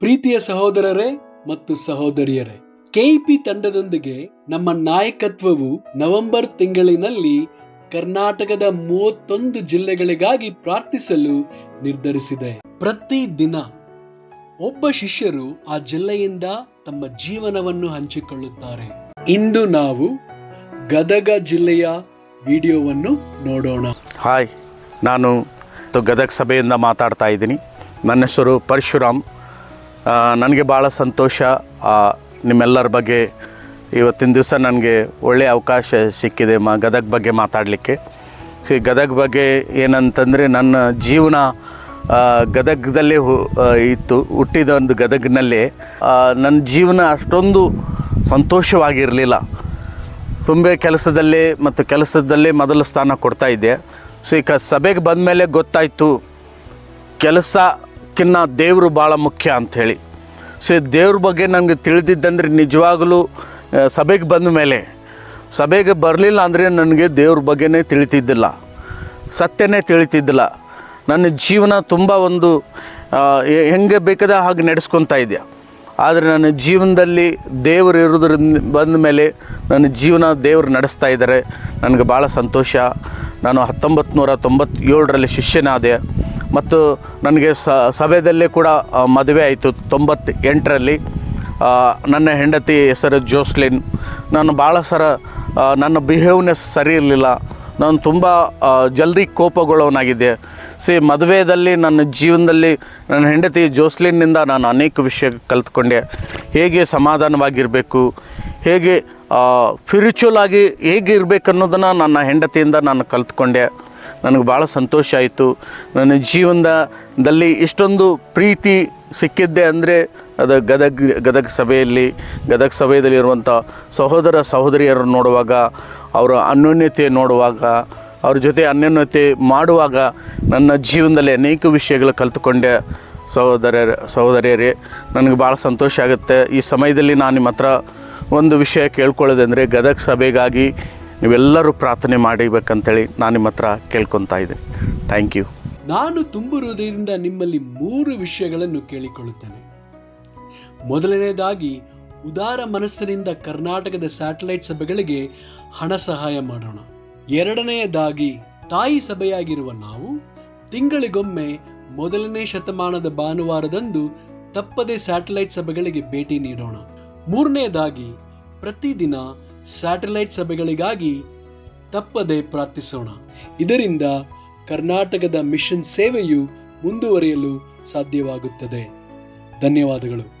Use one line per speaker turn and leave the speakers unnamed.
ಪ್ರೀತಿಯ ಸಹೋದರರೇ ಮತ್ತು ಸಹೋದರಿಯರೇ, ಕೆಇಪಿ ತಂಡದೊಂದಿಗೆ ನಮ್ಮ ನಾಯಕತ್ವವು ನವೆಂಬರ್ ತಿಂಗಳಿನಲ್ಲಿ ಕರ್ನಾಟಕದ ಮೂವತ್ತೊಂದು ಜಿಲ್ಲೆಗಳಿಗಾಗಿ ಪ್ರಾರ್ಥಿಸಲು ನಿರ್ಧರಿಸಿದೆ. ಪ್ರತಿ ದಿನ ಒಬ್ಬ ಶಿಷ್ಯರು ಆ ಜಿಲ್ಲೆಯಿಂದ ತಮ್ಮ ಜೀವನವನ್ನು ಹಂಚಿಕೊಳ್ಳುತ್ತಾರೆ. ಇಂದು ನಾವು ಗದಗ ಜಿಲ್ಲೆಯ ವಿಡಿಯೋವನ್ನು ನೋಡೋಣ.
ಹಾಯ್, ನಾನು ಗದಗ ಸಭೆಯಿಂದ ಮಾತಾಡ್ತಾ ಇದ್ದೀನಿ. ನನ್ನ ಹೆಸರು ಪರಶುರಾಮ್. ನನಗೆ ಭಾಳ ಸಂತೋಷ. ನಿಮ್ಮೆಲ್ಲರ ಬಗ್ಗೆ ಇವತ್ತಿನ ದಿವಸ ನನಗೆ ಒಳ್ಳೆಯ ಅವಕಾಶ ಸಿಕ್ಕಿದೆ ಮ, ಗದಗ ಬಗ್ಗೆ ಮಾತಾಡಲಿಕ್ಕೆ. ಸಿ ಗದಗ ಬಗ್ಗೆ ಏನಂತಂದರೆ ನನ್ನ ಜೀವನ ಗದಗದಲ್ಲೇ ಇತ್ತು. ಹುಟ್ಟಿದ ಒಂದು ಗದಗಿನಲ್ಲೇ ನನ್ನ ಜೀವನ ಅಷ್ಟೊಂದು ಸಂತೋಷವಾಗಿರಲಿಲ್ಲ. ತುಂಬ ಕೆಲಸದಲ್ಲೇ ಮತ್ತು ಕೆಲಸದಲ್ಲೇ ಮೊದಲ ಸ್ಥಾನ ಕೊಡ್ತಾಯಿದ್ದೆ ಸೊ ಈಗ ಸಭೆಗೆ ಬಂದ ಮೇಲೆ ಗೊತ್ತಾಯಿತು ಕೆಲಸಕ್ಕಿನ್ನ ದೇವರು ಭಾಳ ಮುಖ್ಯ ಅಂಥೇಳಿ. ಸೊ ದೇವ್ರ ಬಗ್ಗೆ ನನಗೆ ತಿಳಿದಿದ್ದಂದ್ರೆ ನಿಜವಾಗಲೂ ಸಭೆಗೆ ಬಂದ ಮೇಲೆ, ಸಭೆಗೆ ಬರಲಿಲ್ಲ ಅಂದರೆ ನನಗೆ ದೇವ್ರ ಬಗ್ಗೆನೇ ತಿಳಿತಿದ್ದಿಲ್ಲ. ಸತ್ಯನೇ ತಿಳಿತಿದ್ದಿಲ್ಲ. ನನ್ನ ಜೀವನ ತುಂಬ ಒಂದು ಹೆಂಗೆ ಬೇಕಾದ ಹಾಗೆ ನಡೆಸ್ಕೊತಾ ಇದೆಯಾ. ಆದರೆ ನನ್ನ ಜೀವನದಲ್ಲಿ ದೇವರು ಇರೋದ್ರಿಂದ ಬಂದ ಮೇಲೆ ನನ್ನ ಜೀವನ ದೇವರು ನಡೆಸ್ತಾ ಇದ್ದಾರೆ ನನಗೆ ಭಾಳ ಸಂತೋಷ. ನಾನು ಹತ್ತೊಂಬತ್ತು ನೂರ ತೊಂಬತ್ತೇಳರಲ್ಲಿ ಶಿಷ್ಯನಾದೆ. ಮತ್ತು ನನಗೆ ಸ ಸಭೆದಲ್ಲೇ ಕೂಡ ಮದುವೆ ಆಯಿತು ತೊಂಬತ್ತು ಎಂಟರಲ್ಲಿ ನನ್ನ ಹೆಂಡತಿ ಹೆಸರು ಜೋಸ್ಲಿನ್. ನಾನು ಭಾಳ ಸರ ನನ್ನ ಬಿಹೇವ್ನೆಸ್ ಸರಿ ಇರಲಿಲ್ಲ. ನಾನು ತುಂಬ ಜಲ್ದಿ ಕೋಪಗೊಳ್ಳೋನಾಗಿದ್ದೆ ಸಿ ಮದುವೆಯಲ್ಲಿ ನನ್ನ ಜೀವನದಲ್ಲಿ ನನ್ನ ಹೆಂಡತಿ ಜೋಸ್ಲಿನ್ನಿಂದ ನಾನು ಅನೇಕ ವಿಷಯ ಕಲ್ತ್ಕೊಂಡೆ. ಹೇಗೆ ಸಮಾಧಾನವಾಗಿರಬೇಕು, ಹೇಗೆ ಫಿರಿಚುವಲ್ ಆಗಿ ಹೇಗೆ ಇರಬೇಕು ಅನ್ನೋದನ್ನು ನನ್ನ ಹೆಂಡತಿಯಿಂದ ನಾನು ಕಲ್ತ್ಕೊಂಡೆ. ನನಗೆ ಭಾಳ ಸಂತೋಷ ಆಯಿತು. ನನ್ನ ಜೀವನದಲ್ಲಿ ಇಷ್ಟೊಂದು ಪ್ರೀತಿ ಸಿಕ್ಕಿದ್ದೆ ಅಂದರೆ ಅದು ಗದಗ ಗದಗ ಸಭೆಯಲ್ಲಿ ಗದಗ ಸಭೆಯಲ್ಲಿ ಇರುವಂಥ ಸಹೋದರ ಸಹೋದರಿಯರು ನೋಡುವಾಗ, ಅವರ ಅನ್ಯೋನ್ಯತೆ ನೋಡುವಾಗ, ಅವ್ರ ಜೊತೆ ಅನ್ಯೋನ್ಯತೆ ಮಾಡುವಾಗ ನನ್ನ ಜೀವನದಲ್ಲಿ ಅನೇಕ ವಿಷಯಗಳು ಕಲ್ತುಕೊಂಡೆ ಸಹೋದರ, ಸಹೋದರಿಯರೇ. ನನಗೆ ಭಾಳ ಸಂತೋಷ ಆಗುತ್ತೆ. ಈ ಸಮಯದಲ್ಲಿ ನಾನು ನಿಮ್ಮ ಹತ್ರ ಒಂದು ವಿಷಯ ಕೇಳ್ಕೊಳ್ಳೋದಂದರೆ ಗದಗ ಸಭೆಗಾಗಿ ನೀವೆಲ್ಲರೂ ಪ್ರಾರ್ಥನೆ ಮಾಡಬೇಕಂತೇಳಿ ನಾನು ನಿಮ್ಮ ಹತ್ರ ಕೇಳ್ಕೊತಾ ಇದ್ದೀನಿ. ಥ್ಯಾಂಕ್ ಯು
ನಾನು ತುಂಬು ಹೃದಯದಿಂದ ನಿಮ್ಮಲ್ಲಿ ಮೂರು ವಿಷಯಗಳನ್ನು ಕೇಳಿಕೊಳ್ಳುತ್ತೇನೆ. ಮೊದಲನೆಯದಾಗಿ, ಉದಾರ ಮನಸ್ಸಿನಿಂದ ಕರ್ನಾಟಕದ ಸ್ಯಾಟಲೈಟ್ ಸಭೆಗಳಿಗೆ ಹಣ ಸಹಾಯ ಮಾಡೋಣ. ಎರಡನೆಯದಾಗಿ, ತಾಯಿ ಸಭೆಯಾಗಿರುವ ನಾವು ತಿಂಗಳಿಗೊಮ್ಮೆ ಮೊದಲನೇ ಶತಮಾನದ ಭಾನುವಾರದಂದು ತಪ್ಪದೆ ಸ್ಯಾಟಲೈಟ್ ಸಭೆಗಳಿಗೆ ಭೇಟಿ ನೀಡೋಣ. ಮೂರನೆಯದಾಗಿ, ಪ್ರತಿದಿನ ಸ್ಯಾಟಲೈಟ್ ಸಭೆಗಳಿಗಾಗಿ ತಪ್ಪದೆ ಪ್ರಾರ್ಥಿಸೋಣ. ಇದರಿಂದ ಕರ್ನಾಟಕದ ಮಿಷನ್ ಸೇವೆಯು ಮುಂದುವರಿಯಲು ಸಾಧ್ಯವಾಗುತ್ತದೆ. ಧನ್ಯವಾದಗಳು.